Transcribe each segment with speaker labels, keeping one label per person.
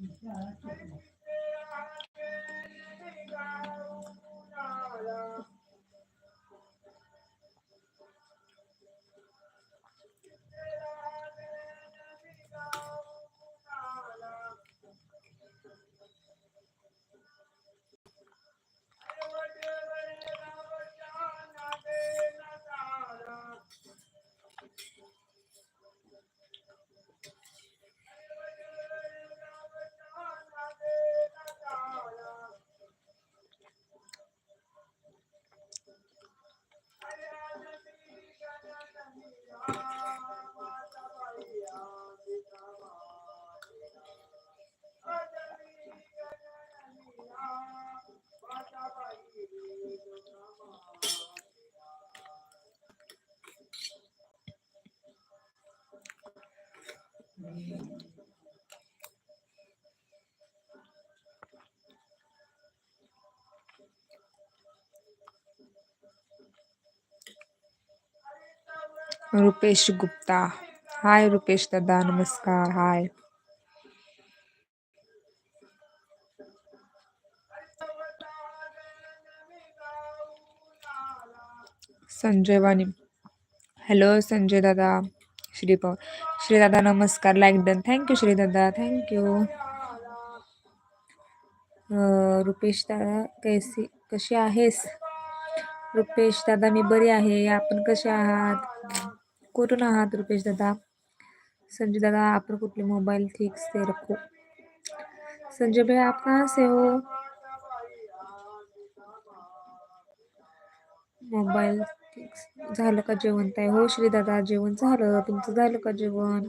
Speaker 1: 你下来做什么 रुपेश गुप्ता. हाय रुपेश दादा नमस्कार. हाय. संजय वाणी. हॅलो संजय दादा. श्री पवार श्री दादा नमस्कार लाईक डन थँक्यू श्री दादा थँक्यू रुपेश दादा कैसी कशी आहेस? रुपेश दादा मी बरी आहे. आपण कसे आहात? कुठून आहात रुपेश दादा? संजय दादा आपण कुठले मोबाईल ठीक से रखो? संजय भाई आप कहाँ से हो? मोबाईल झालं का जेवण ताई? हो श्री दादा जेवण झालं. तुमचं झालं का जेवण?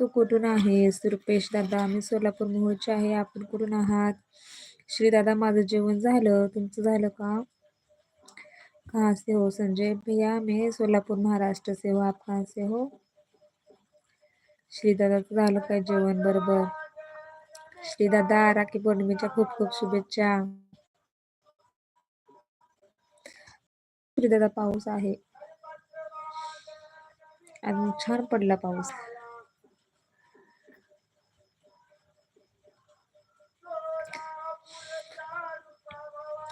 Speaker 1: तू कुठून आहेस? रुपेश दादा मी सोलापूर मोहोळचे आहे. आपण कुठून आहात? श्री दादा माझं जेवण झालं. तुमचं झालं का? कहाँ से हो संजय भैया. मैं सोलापुर महाराष्ट्र से हो आप कहाँ से हो. श्री दादाचं झालं काय जेवण? बरोबर. श्री दादा राखी पौर्णिमेच्या खूप खूप शुभेच्छा. दादा पाऊस आहे. आणि छान पडला पाऊस.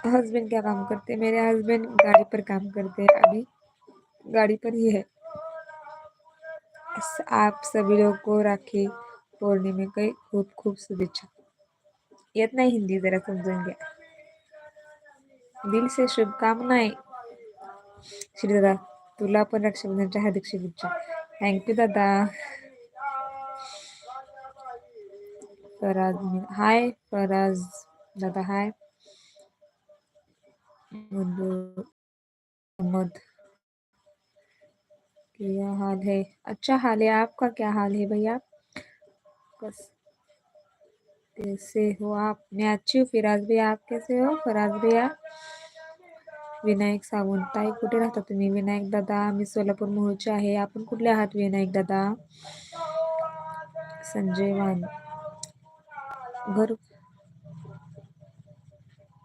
Speaker 1: हस्बैंड क्या काम करते? मेरे हस्बैंड गाड़ी पर काम करते हैं. अभी गाड़ी पर ही है. आप सभी लोग को राखी पौर्णिमे काही खूप खूप शुभेच्छा. येत नाही हिंदी जरा घ्या दिल से शुभकामनाएँ. श्री दादा तुला पण रक्षाबंधनच्या हार्दिक शुभेच्छा थँक्यू दादा फराज हाय फराज दादा हाय मोहम्मद क्या हाल है अच्छा हाल है आपका क्या हाल है भैया कस कैसे हो आप? मैं अच्छी हूँ फिराज भैया आप कैसे हो? फराज भैया? विनायक सावंत. ताई कुठे राहता तुम्ही? विनायक दादा मी सोलापूर मोहोळचे आहे. आपण कुठले आहात विनायक दादा? संजय वान. घर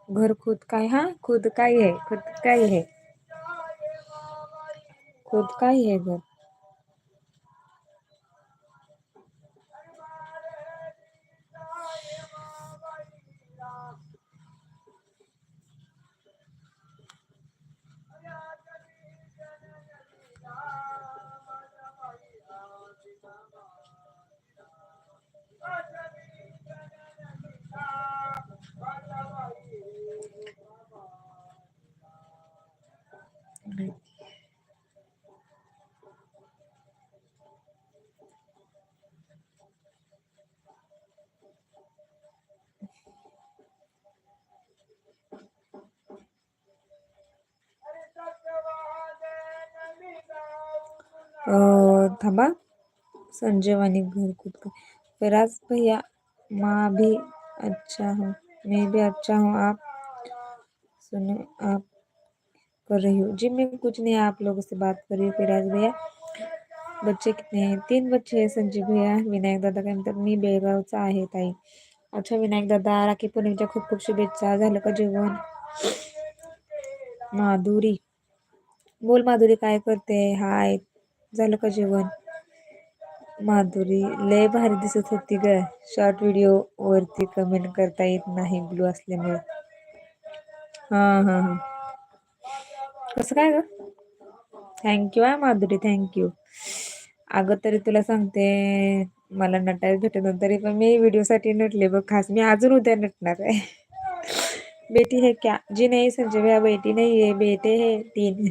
Speaker 1: घर खुद काय? हा खुद काय है खुद काय है खुद काय है घर? थांबा. संजय वाणी घर खुद का फराज भैया, माँ भी अच्छा हूँ. मैं भी अच्छा हूँ. आप सुनो, आप कर रही हो. जी, मैं कुछ नहीं, आप लोगों से बात कर रही हूँ, फिराज भैया. बच्चे कितने हैं? तीन बच्चे हैं संजीव भैया. विनायक दादा काय म्हणतात मी बेळगावचा आहे, ताई. अच्छा विनायक दादा, राखी पौर्णिमेच्या खूप खूप शुभेच्छा. झालं का जेवण? माधुरी. बोल माधुरी, काय करते? हाय. झालं का जेवण? माधुरी लय भारी दिसत होती ग. शॉर्ट व्हिडिओ वरती कमेंट करता येत नाही ब्लू असल्यामुळे. हा हा हा. कसं काय ग? थँक्यू आहे माधुरी थँक्यू यू अगं तरी तुला सांगते मला नटायला भेटत नव्हतं तरी पण मी व्हिडिओसाठी नटले बघ खास मी अजून उद्या नटणार आहे. बेटी है क्या? जी नाही संजय भैया बेटी नाही आहे बेटे हे तीन.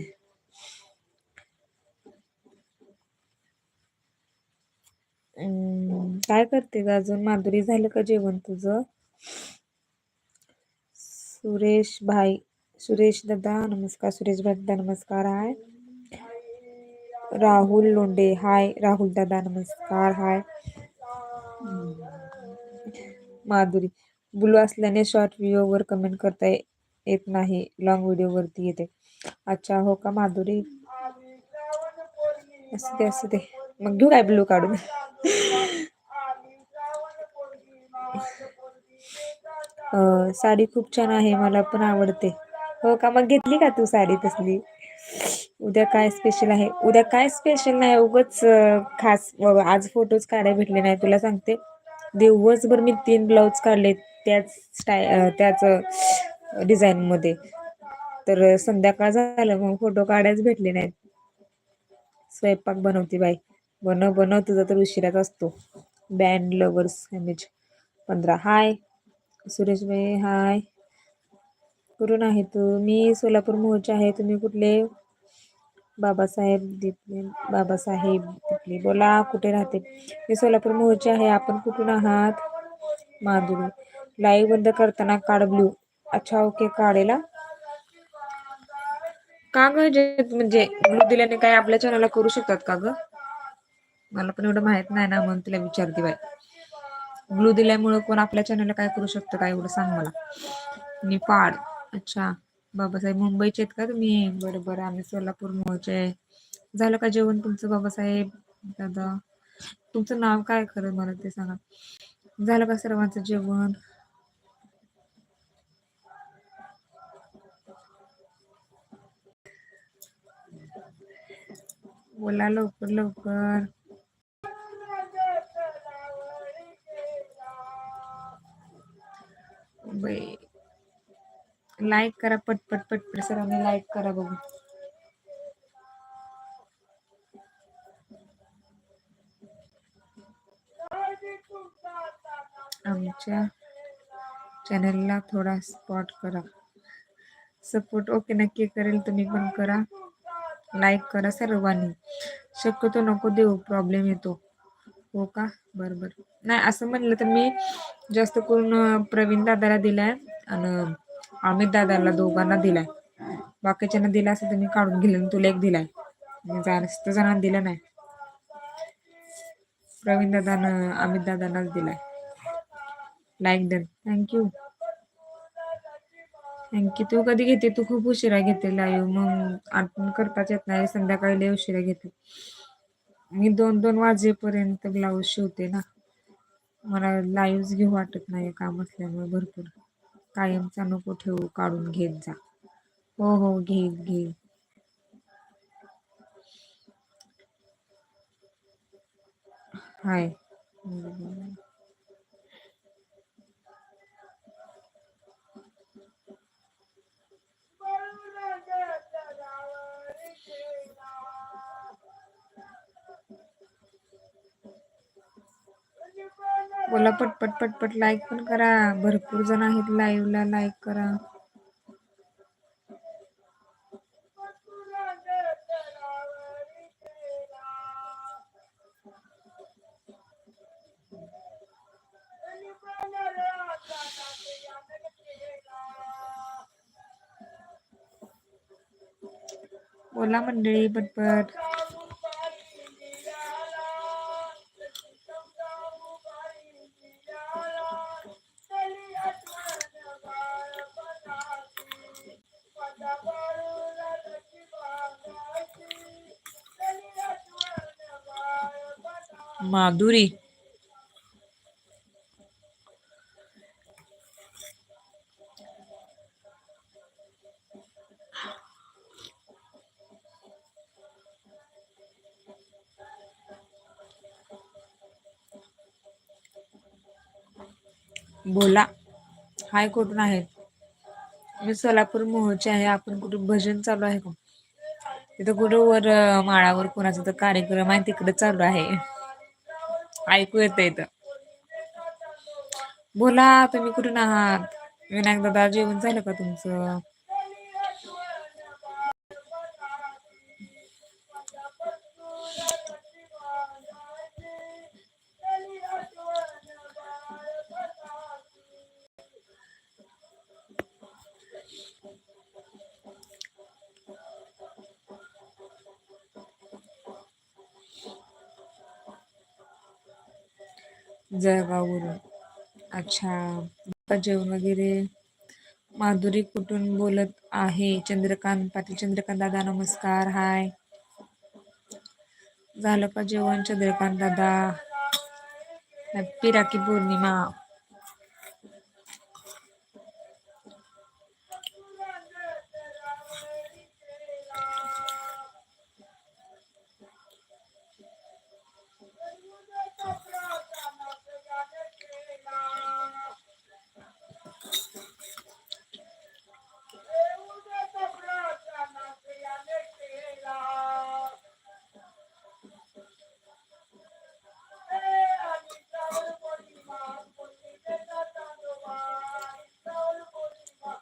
Speaker 1: काय करते ग अजून? माधुरी झालं का जेवण तुझं? सुरेश भाई सुरेश दादा नमस्कार. सुरेश भाईदा नमस्कार. हाय. राहुल लोंडे हाय. राहुल दादा नमस्कार. हाय. माधुरी ब्लू असल्याने शॉर्ट व्हिडिओवर कमेंट करता येत नाही. लॉंग व्हिडिओवरती येते. अच्छा हो का माधुरी? असू दे असू दे. मग घेऊ काय ब्लू काढून? साडी खूप छान आहे मला पण आवडते. हो का? मग घेतली का तू साडी तसली? उद्या काय स्पेशल आहे? उद्या काय स्पेशल नाही उगच खास आज फोटोज काढाय भेटले नाही तुला सांगते. दिवसभर मी तीन ब्लाऊज काढले त्याच स्टाय त्याच डिझाईन मध्ये. तर संध्याकाळ झालं मग फोटो काढायच भेटले नाहीत. स्वयंपाक बनवते बाई. बनव बनव. तुझा तर उशिराच असतो. बँड लवर्स इमेज पंधरा. हाय सुरेश भाई हाय कुठून आहे तू? मी सोलापूर मोहचे आहे. तुम्ही कुठले? बाबासाहेब दिपले बाबासाहेब दिपले. बोला कुठे राहते? मी सोलापूर मोहचे आहे. आपण कुठून आहात? माधुरी. लाईव्ह बंद करताना काढ ब्ल्यू अच्छा ओके काढेला. का ग? म्हणजे ब्लू दिल्याने काय आपल्या चॅनलला करू शकतात का ग? मला पण एवढं माहीत नाही ना म्हणून तिला विचारते बाय ब्लू दिल्यामुळे कोण आपल्या चॅनलला काय करू शकतं काय एवढं सांग मला. निफाड अच्छा. बाबासाहेब मुंबईचे आहेत का तुम्ही? बरोबर आम्ही सोलापूर मोहचे झालं का जेवण तुमचं बाबासाहेब? दादा. तुमचं नाव काय खरं मला ते सांगा. झालं का सर्वांचं जेवण? बोला लवकर लवकर. म्हणजे लाईक करा पटपट पटपट आम्ही लाईक करा बघू. आमच्या चॅनेलला थोडा स्पॉट करा. सपोर्ट ओके नक्की करेल तुम्ही पण करा. लाईक करा सर्वांनी. शक्यतो नको देऊ प्रॉब्लेम येतो. हो का? बरं बर नाही असं म्हणलं तर मी जास्त करून प्रवीण दादाला दिलाय आणि अमित दादाला दोघांना दिलाय. बाकीच्यांना दिला असं तर मी काढून गेले तुला एक दिलाय. जास्त जणांना दिला नाही. प्रवीण दादानं अमित दादांनाच दिलाय. Like then thank you thank you तू कधी घेते? तू खूप उशिरा घेते लाईव्ह मग आठवण करताच येत नाही. संध्याकाळी लय उशिरा घेते. मी दोन दोन वाजेपर्यंत ब्लाऊज शिवते ना. मला लाईव्ह घेऊ वाटत नाही काम असल्यामुळे भरपूर. कायमचा नको ठेवू काढून घेत जा. हो हो घे घे. हाय. बोला पटपट पटपट लाईक पण करा. भरपूर जण आहेत लाईव्हला लाईक करा. बोला मंडळी पटपट. माधुरी. बोला. हाय कुठून आहे मी सोलापूर मोहचे आहे. आपण कुठे भजन चालू आहे का? तिथं कुठं वर माळावर कोणाचा तर कार्यक्रम आहे तिकडे चालू आहे. ऐकू येत इथं. बोला तुम्ही कुठून आहात? विनायक दादा जेवण झालं का तुमचं? जळगाववरून. अच्छा. जेवण वगैरे माधुरी कुठून बोलत आहे? चंद्रकांत पाटील. चंद्रकांत दादा नमस्कार. हाय झालं का जेवण चंद्रकांत दादा? हॅप्पी राखी पौर्णिमा.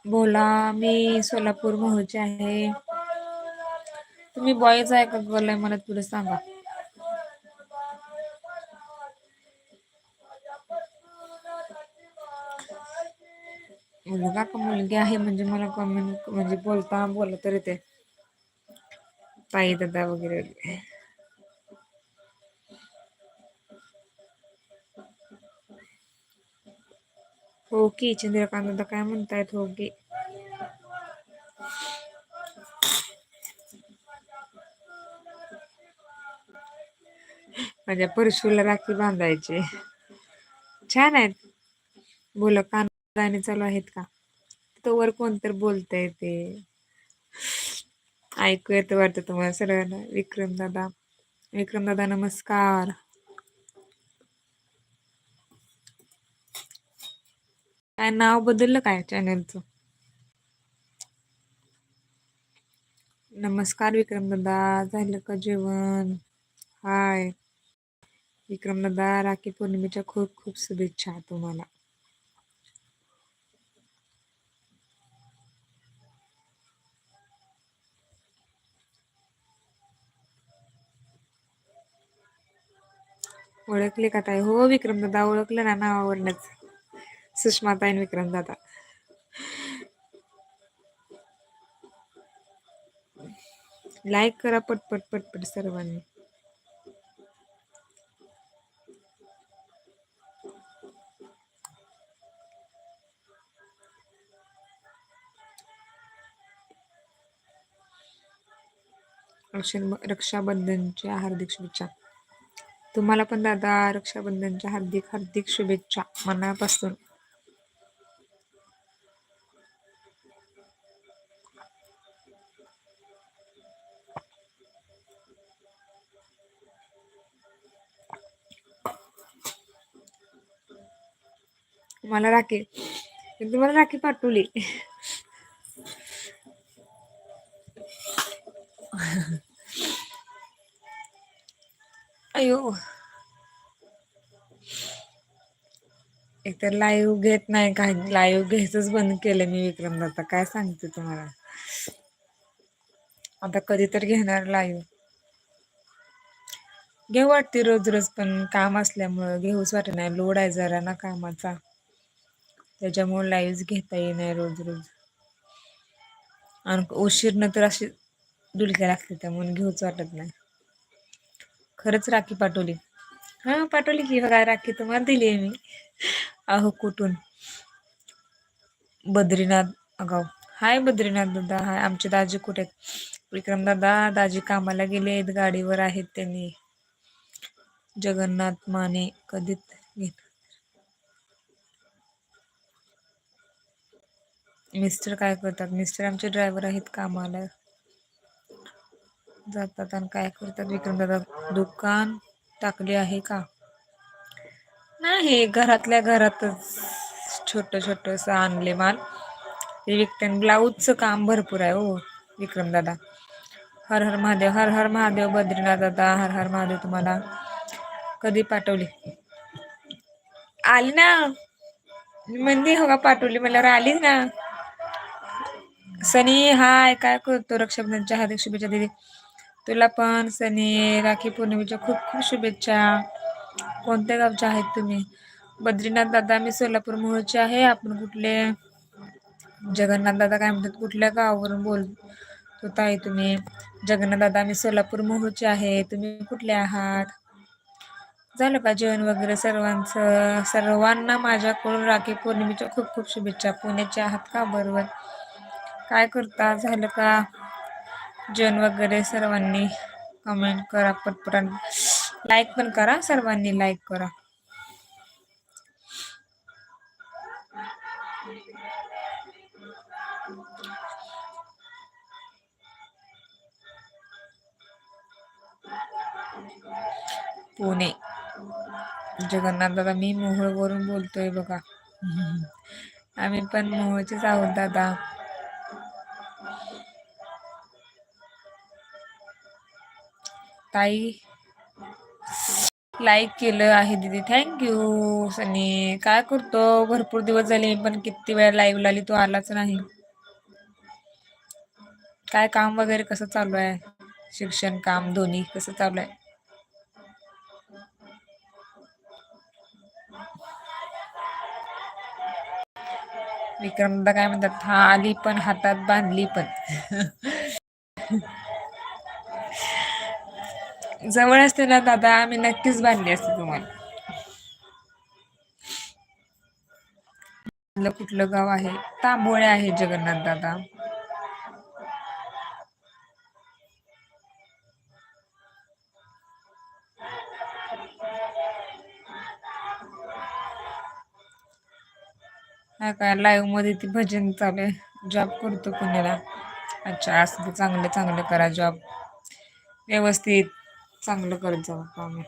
Speaker 1: बोला मी सोलापूर मोहची आहे. तुम्ही बॉयज आहे का गर्ल आहे मला पुढे सांगा. मुलगा का मुलगी आहे म्हणजे मला कमेंट म्हणजे बोलता बोलत तरी ते ताई दादा वगैरे वगैरे. हो की चंद्रकांत दादा काय म्हणतायत हो की माझ्या परशूला राखी बांधायची. छान आहेत. बोला कान गाणे चालू आहेत का? तो वर कोणतर बोलतय ते. ऐकू येतं वाटतं तुम्हाला सर्वांना विक्रम दादा विक्रम दादा नमस्कार. काय नाव बदललं काय चॅनलचं नमस्कार विक्रम दादा झालं का जेवण? हाय. विक्रम दादा राखी पौर्णिमेच्या खूप खूप शुभेच्छा तुम्हाला. ओळखले का ताई? हो विक्रम दादा ओळखलं ना नावावरनच. सुषमाता ताईन विक्रम दादा. लाईक करा पटपट पटपट सर्वांनी. रक्षाबंधनच्या हार्दिक शुभेच्छा. तुम्हाला पण दादा रक्षाबंधनच्या हार्दिक हार्दिक शुभेच्छा. मनापासून. मला राखी. मी तुम्हाला राखी पाठवली. अयो. एकतर लाईव्ह घेत नाही काय लाईव्ह घ्यायचंच बंद केलं मी विक्रम दादा काय सांगते तुम्हाला? आता कधी तर घेणार लाईव्ह. घेऊ वाटते रोज रोज पण काम असल्यामुळं घेऊच वाटत नाही. लोड आहे जरा ना कामाचा. त्याच्यामुळे लाईव्ह घेता येणार रोज रोज. आणि उशीरनं तर अशी डुलक्या लागते त्यामुळे घेऊच वाटत नाही. खरंच राखी पाठवली. हा पाठवली की बघा राखी तुम्हाला दिली आहे मी. अहो कुठून? बद्रीनाथ अगाव. हाय बद्रीनाथ दादा हाय. आमचे दाजी कुठे आहेत? विक्रम दादा दाजी कामाला गेले आहेत गाडीवर आहेत त्यांनी. जगन्नाथ माने कधीच घेत मिस्टर काय करतात? मिस्टर आमचे ड्रायव्हर आहेत कामाला. जातात आणि काय करतात? विक्रम दादा दुकान टाकले आहे का? नाही घरातल्या घरातच छोट छोटस आणले माल. ते विकते ब्लाऊजचं काम भरपूर आहे हो विक्रम दादा. हर हर महादेव हर हर महादेव बद्रीनाथ दादा हर हर महादेव तुम्हाला कधी पाठवली? आली ना. मंदी हो का पाठवली? मला आलीच ना. सनी हाय काय करतो रक्षाबंधनच्या हार्दिक शुभेच्छा दिदी. तुला पण सनी राखी पौर्णिमेच्या खूप खूप शुभेच्छा. कोणत्या गावच्या आहेत तुम्ही? बद्रीनाथ दादा मी सोलापूर मोहोळचे आहे. आपण कुठले? जगन्नाथ दादा काय म्हणतात? कुठल्या गावावरून बोल ताई तुम्ही. जगन्नाथ दादा मी सोलापूर मोहोळचे आहे. तुम्ही कुठले आहात? झालं का जेवण वगैरे सर्वांचं? सर्वांना माझ्याकडून राखी पौर्णिमेच्या खूप खूप शुभेच्छा. पुण्याचे आहात का? बरोबर. काय करता? झालं का? जेवण वगैरे सर्वांनी कमेंट करा पटपट लाईक पण करा सर्वांनी लाईक करा. पुणे. जगन्नाथ दादा मी मोहोळवरून बोलतोय बघा. आम्ही पण मोहोळचेच आहोत दादा. ताई. लाईक केलं आहे दीदी. Thank you Sunny. काय करतो? भरपूर दिवस झाले मी पण किती वेळ लाईव्ह आली? तू आलाच नाही. काय काम वगैरे कसं चालू आहे? शिक्षण काम दोन्ही कसं चालू आहे? विक्रमदा काय म्हणतात? हा आली पण हातात बांधली पण. जवळ असते ना दादा आम्ही नक्कीच बांधली असते तुम्हाला. कुठलं गाव आहे? तांबोळे आहे जगन्नाथ दादा. हा काय लाईव्हमध्ये ती भजन चालू आहे. जॉब करतो पुण्याला अच्छा असं ते चांगलं चांगलं करा जॉब व्यवस्थित. चांगलं करत जाऊ काम.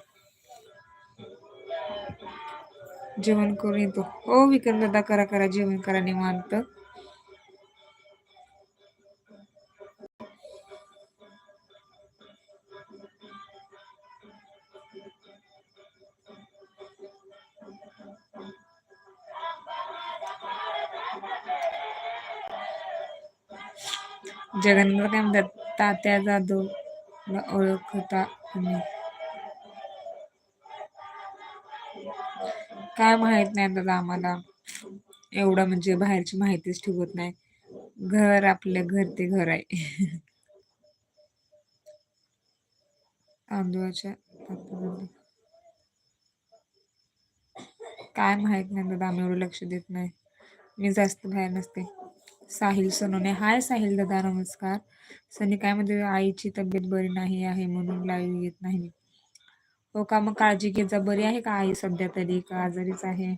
Speaker 1: जेवण करून येतो. हो विक्रम दादा करा करा जेवण करा निवांत. जगन्नाथ काय म्हणतात? तात्या जाधव ओळखता काय माहीत नाही दादा आम्हाला. एवढं म्हणजे बाहेरची माहितीच ठेवत नाही. घर आपलं घर ते घर आहे. तांदूळाच्या काय माहीत नाही दादा आम्ही एवढं लक्ष देत नाही. मी जास्त बाहेर नसते. साहिल सोनवणे. हाय साहिल दादा नमस्कार. सनी काय म्हणते? आईची तब्येत बरी नाही आहे म्हणून लाईव्ह येत नाही. हो का? मग काळजी घेत जा. बरी आहे का आई सध्या तरी? का आजारीच आहे?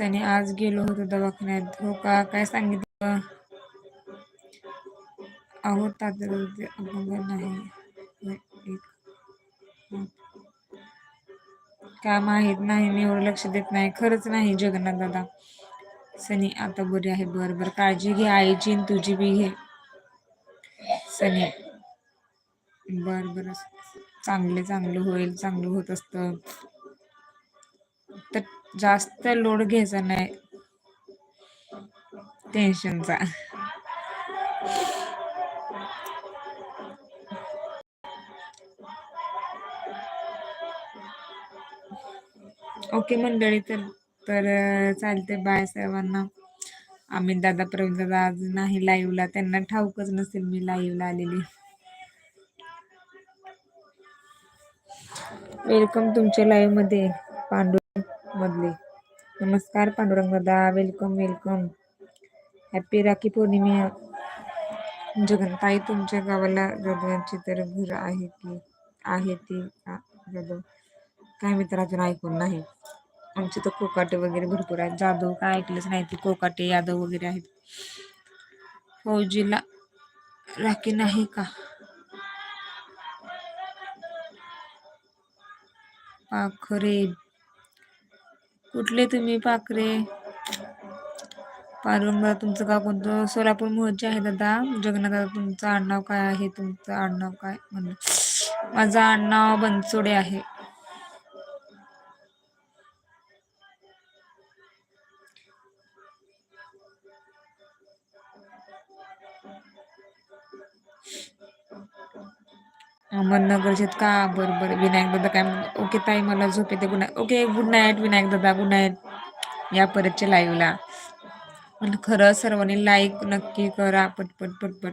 Speaker 1: सनी आज गेलो होतो दवाखान्यात. हो का? काय सांगितलं? अहो तात्या नाही. एक काय माहीत नाही मी एवढं लक्ष देत नाही. खरंच नाही जगन्नाथ दादा. सनी आता बरी आहे. बर बर. काळजी घे आईची तुझी बी घे. सनी. बर बर. चांगले चांगलं होईल. चांगलं होत असतं. तर जास्त लोड घ्यायचा नाही. टेन्शनचा ओके मंडळी तर तर चालते बाय सर्वांना आम्ही दादा प्रवीण दादा आज नाही लाईव्हला त्यांना ठाऊकच नसेल मी लाईव्हला आलेली. वेलकम तुमच्या लाईव्हमध्ये पांडू. मधले. नमस्कार पांडुरंग दादा वेलकम वेलकम हॅपी राखी पौर्णिमे. जगनताई तुमच्या गावाला जाधवांची तर घर आहे की आहे ती का जाधव. काय मी तर अजून ऐकून नाही. आमचे तर कोकाटे वगैरे भरपूर आहेत. जाधव काय ऐकलंच नाही ते. कोकाटे यादव वगैरे आहेत. फौजीला राखी नाही का? पाखरे कुठले तुम्ही पाखरे? पारुंगा तुमचं गाव कोणतं? सोलापूर मोहचे आहे दादा. जगन्नाथ दादा तुमचं आडनाव काय आहे? तुमचं आडनाव काय? म्हणलं. माझं आडनाव बनसोडे आहे. अहमदनगरचे का? बरं बरं. विनायक दादा काय म्हणतो ओके ताई मला झोप येते. Good night okay good night Vinayak दादा. Good night. या परतच्या लाईव्हला पण खरं सर्वांनी लाईक नक्की करा. पटपट पटपट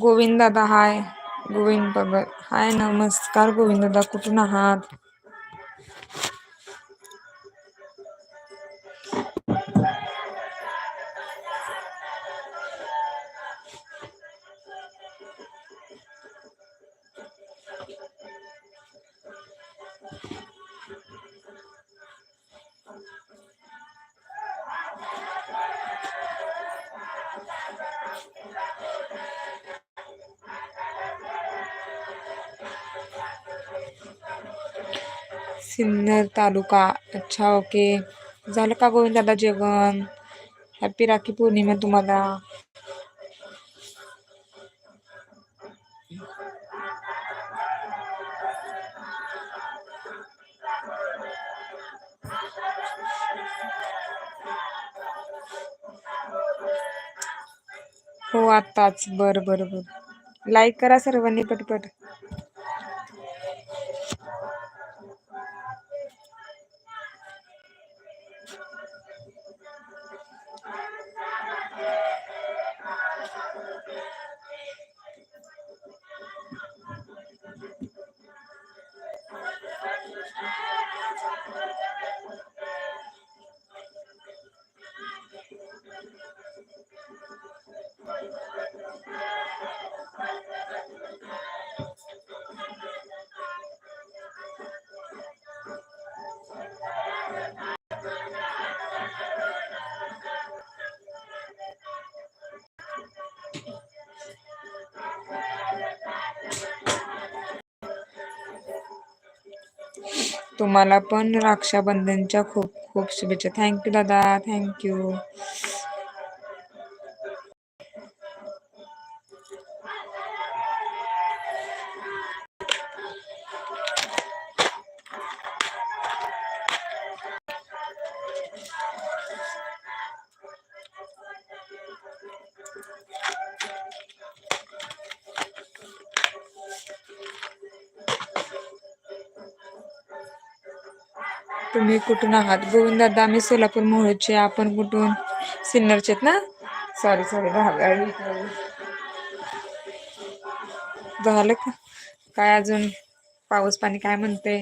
Speaker 1: गोविंद दादा हाय. गोविंद भगत हाय नमस्कार गोविंद दादा कुठून आहात? सिन्नर तालुका. अच्छा ओके. झालं का गोविंद दादा जेवण? हॅपी राखी पौर्णिमा तुम्हाला. हो आत्ताच. बरं बरं बरं. लाईक करा सर्वांनी पटपट. तुम्हाला पण रक्षाबंधनच्या खूप खूप शुभेच्छा. थँक्यू दादा. थँक्यू तुम्ही कुठून आहात? गोविंद दादा आम्ही सोलापूर मोहोळचे आपण कुठून? सिन्नरचे आहेत ना? सॉरी सॉरी झालं का? काय अजून? पाऊस पाणी काय म्हणते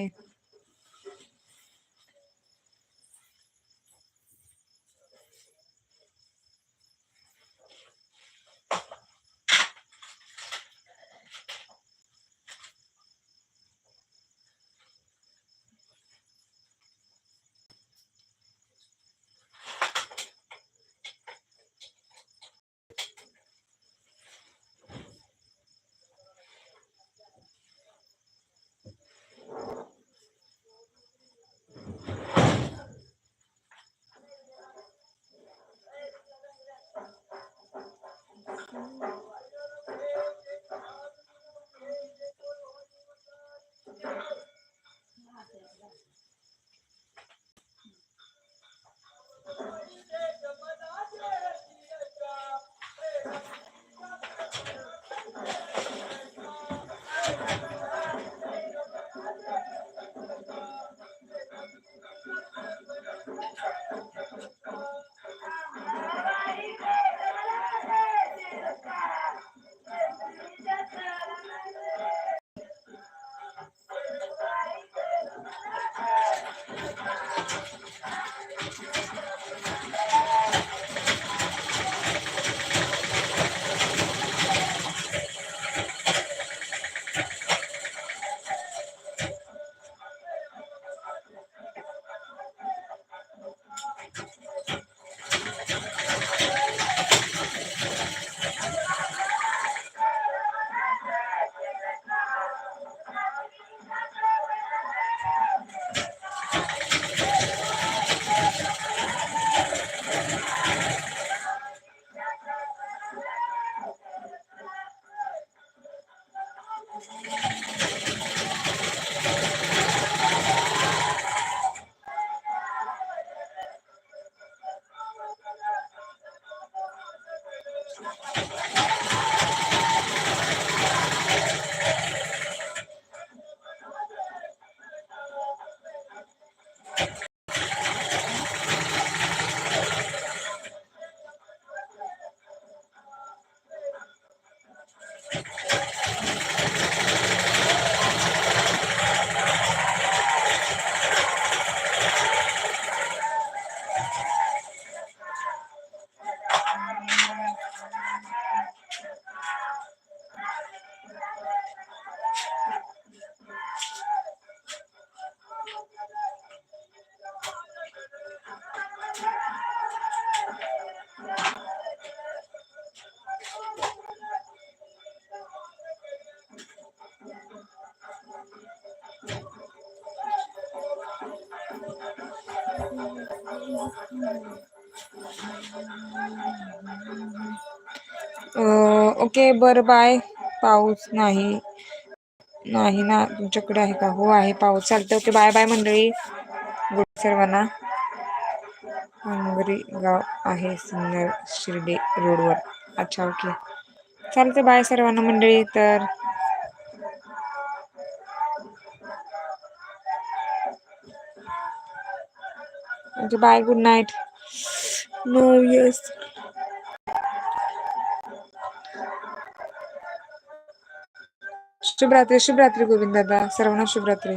Speaker 1: ओके बरं बाय. पाऊस नाही. नाही ना तुमच्याकडे आहे का? हो आहे पाऊस. चालतं ओके बाय बाय मंडळी. गुड सर्वांना. हंगरी गाव आहे सिन्नर शिर्डे रोडवर. अच्छा ओके. चालतं बाय सर्वांना मंडळी. तर okay bye good night no yes शुभरात्री शुभरात्री गोविंद दादा. सर्वांना शुभरात्री.